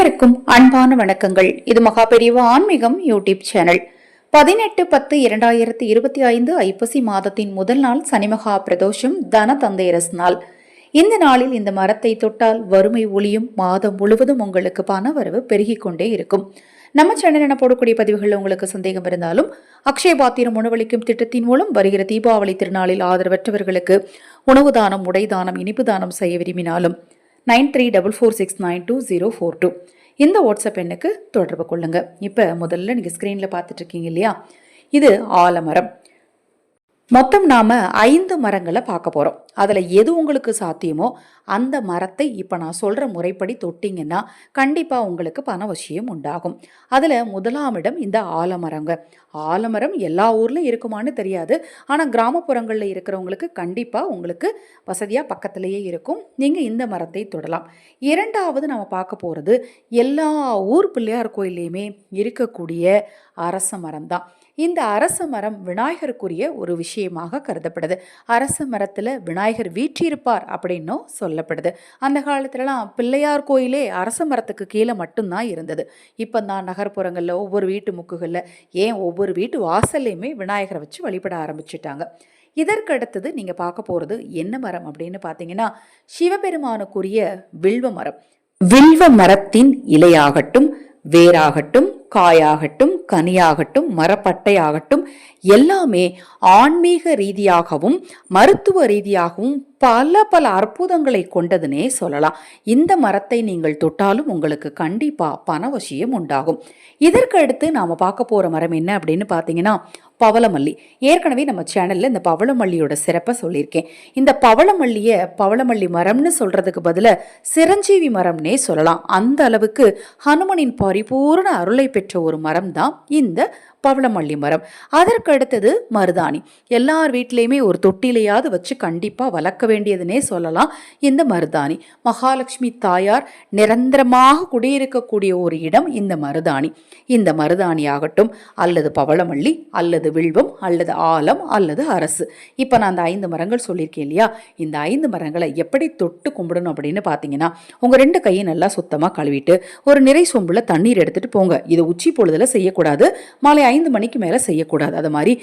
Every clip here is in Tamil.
அனைவருக்கும் அன்பான வணக்கங்கள். இது மகாபெரிவ ஆன்மீகம் யூடியூப் சேனல். பதினெட்டு பத்து இரண்டாயிரத்தி இருபத்தி ஐந்து ஐப்பசி மாதத்தின் முதல் நாள் சனிமகா பிரதோஷம் தன தந்தையரஸ் நாள் இந்த நாளில் இந்த மரத்தை தொட்டால் வறுமை ஒளியும் மாதம் முழுவதும் உங்களுக்கு பண வரவு பெருகிக் கொண்டே இருக்கும். நம்ம சேனல் என போடக்கூடிய பதிவுகளில் உங்களுக்கு சந்தேகம் இருந்தாலும் அக்ஷய பாத்திரம் உணவளிக்கும் திட்டத்தின் மூலம் வருகிற தீபாவளி திருநாளில் ஆதரவற்றவர்களுக்கு உணவு தானம் உடை தானம் இனிப்பு தானம் செய்ய விரும்பினாலும் nine three double four six nine two zero four two. இந்த வாட்ஸ்அப் எண்ணுக்கு தொடர்பு கொள்ளுங்கள் இப்போ முதல்ல நீங்கள் ஸ்க்ரீனில் பார்த்துட்ருக்கீங்க இல்லையா? இது ஆலமரம். மொத்தம் நாம ஐந்து மரங்களை பார்க்க போறோம். அதுல எது உங்களுக்கு சாத்தியமோ அந்த மரத்தை இப்ப நான் சொல்ற முறைப்படி தொட்டிங்கன்னா கண்டிப்பா உங்களுக்கு பணவசியம் உண்டாகும். அதுல முதலாம் இடம் இந்த ஆலமரங்க. ஆலமரம் எல்லா ஊர்லயும் இருக்குமான்னு தெரியாது. ஆனா கிராமப்புறங்கள்ல இருக்கிறவங்களுக்கு கண்டிப்பா உங்களுக்கு வசதியா பக்கத்திலேயே இருக்கும். நீங்க இந்த மரத்தை தொடலாம். இரண்டாவது நம்ம பார்க்க போறது எல்லா ஊர் பிள்ளையார் கோயிலையுமே இருக்கக்கூடிய அரச மரம் தான் இந்த அரச மரம் விநாயகருக்குரிய ஒரு விஷயமாக கருதப்படுது. அரச மரத்தில் விநாயகர் வீற்றிருப்பார் அப்படின்னும் சொல்லப்படுது. அந்த காலத்துலலாம் பிள்ளையார் கோயிலே அரச மரத்துக்கு கீழே மட்டும்தான் இருந்தது. இப்போ தான் நகர்ப்புறங்களில் ஒவ்வொரு வீட்டு முக்குகளில் ஏன் ஒவ்வொரு வீட்டு வாசல்லையுமே விநாயகரை வச்சு வழிபட ஆரம்பிச்சிட்டாங்க. இதற்கு அடுத்தது நீங்கள் பார்க்க போகிறது என்ன மரம் அப்படின்னு பார்த்தீங்கன்னா சிவபெருமானுக்குரிய வில்வ மரம். வில்வ மரத்தின் இலையாகட்டும் வேராகட்டும் காயாகட்டும் கனியாகட்டும் மரப்பட்டையாகட்டும் எல்லாமே ஆன்மீக ரீதியாகவும் மருத்துவ ரீதியாகவும் பல பல அற்புதங்களை கொண்டதுனே சொல்லலாம். இந்த மரத்தை நீங்கள் தொட்டாலும் உங்களுக்கு கண்டிப்பாக பணவசியம் உண்டாகும். இதற்கு அடுத்து நாம் பார்க்க போகிற மரம் என்ன அப்படின்னு பார்த்தீங்கன்னா பவளமல்லி. ஏற்கனவே நம்ம சேனலில் இந்த பவளமல்லியோட சிறப்பை சொல்லியிருக்கேன். இந்த பவளமல்லியை பவளமல்லி மரம்னு சொல்கிறதுக்கு பதிலாக சிரஞ்சீவி மரம்னே சொல்லலாம். அந்த அளவுக்கு ஹனுமனின் பரிபூர்ண அருளை பெற்ற ஒரு மரம் தான் இந்த பவளமல்லி மரம். அதற்கு அடுத்தது மருதாணி. எல்லார் வீட்லேயுமே ஒரு தொட்டிலையாவது வச்சு கண்டிப்பாக வளர்க்க வேண்டியதுனே சொல்லலாம். இந்த மருதாணி. மகாலட்சுமி தாயார் நிரந்தரமாக குடியிருக்கக்கூடிய ஒரு இடம் இந்த மருதாணி. இந்த மருதாணி ஆகட்டும் அல்லது பவளமல்லி அல்லது வில்வம் அல்லது ஆலம் அல்லது அரசு. இப்போ நான் அந்த ஐந்து மரங்கள் சொல்லியிருக்கேன் இல்லையா? இந்த ஐந்து மரங்களை எப்படி தொட்டு கும்பிடணும் அப்படின்னு பார்த்தீங்கன்னா உங்கள் ரெண்டு கையை நல்லா சுத்தமாக கழுவிட்டு ஒரு நிறை சொம்பில் தண்ணீர் எடுத்துகிட்டு போங்க. இது உச்சி பொழுதில் செய்யக்கூடாது. மாலை ஐந்து மணிக்கு மேலே செய்யக்கூடாது. அது மாதிரி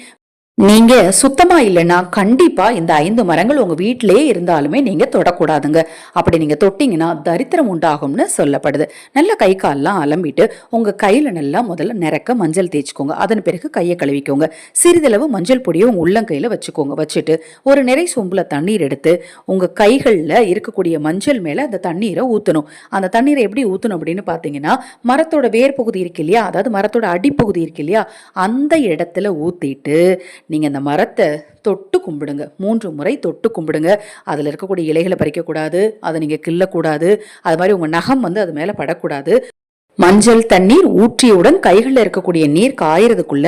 நீங்க சுத்தமா இல்லைன்னா கண்டிப்பா இந்த ஐந்து மரங்கள் உங்க வீட்டிலேயே இருந்தாலுமே நீங்க தொடக்கூடாதுங்க. அப்படி நீங்க தொட்டிங்கன்னா தரித்திரம் உண்டாகும்னு சொல்லப்படுது. நல்ல கை கால்லாம் அலம்பிட்டு உங்க கையில நல்லா முதல்ல நிறக்க மஞ்சள் தேய்ச்சிக்கோங்க. அதன் பிறகு கையை கழுவிக்கோங்க. சிறிதளவு மஞ்சள் பொடியை உங்க உள்ளங்கையில வச்சுக்கோங்க. வச்சுட்டு ஒரு நிறை சொம்புல தண்ணீர் எடுத்து உங்க கைகளில் இருக்கக்கூடிய மஞ்சள் மேல அந்த தண்ணீரை ஊத்தணும். அந்த தண்ணீரை எப்படி ஊத்தணும் அப்படின்னு பாத்தீங்கன்னா மரத்தோட வேர் பகுதி இருக்கு இல்லையா? அதாவது மரத்தோட அடிப்பகுதி இருக்கு இல்லையா? அந்த இடத்துல ஊத்திட்டு நீங்கள் அந்த மரத்தை தொட்டு கும்பிடுங்க. மூன்று முறை தொட்டு கும்பிடுங்க. அதில் இருக்கக்கூடிய இலைகளை பறிக்கக்கூடாது. அதை நீங்கள் கிள்ளக்கூடாது. அது மாதிரி உங்கள் நகம் வந்து அது மேலே படக்கூடாது. மஞ்சள் தண்ணீர் ஊற்றியவுடன் கைகளில் இருக்கக்கூடிய நீர் காயறதுக்குள்ள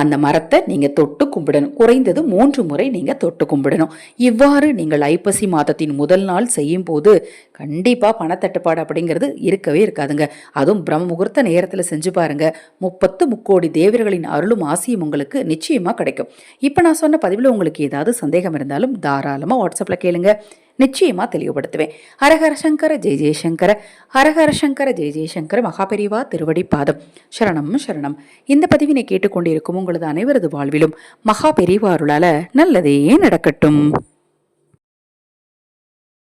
அந்த மரத்தை நீங்க தொட்டு கும்பிடணும். குறைந்தது மூன்று முறை நீங்க தொட்டு கும்பிடணும். இவ்வாறு நீங்கள் ஐப்பசி மாதத்தின் முதல் நாள் செய்யும் போது கண்டிப்பா பணத்தட்டுப்பாடு அப்படிங்கிறது இருக்கவே இருக்காதுங்க. அதுவும் பிரம்ம முகூர்த்த நேரத்தில் செஞ்சு பாருங்க. முப்பத்து முக்கோடி தேவர்களின் அருளும் ஆசையும் உங்களுக்கு நிச்சயமா கிடைக்கும். இப்போ நான் சொன்ன பதிவில் உங்களுக்கு ஏதாவது சந்தேகம் இருந்தாலும் தாராளமாக வாட்ஸ்அப்பில் கேளுங்க. நிச்சயமா தெளிவுபடுத்துவேன். ஹரஹர சங்கர ஜெய ஜெயசங்கர ஹரஹர சங்கர ஜெய ஜெயசங்கர மகாபெரிவா திருவடி பாதம். சரணம் சரணம். இந்த பதிவினை கேட்டுக்கொண்டிருக்கும் உங்களது அனைவரது வாழ்விலும் மகாபெரிவாருளால நல்லதே நடக்கட்டும்.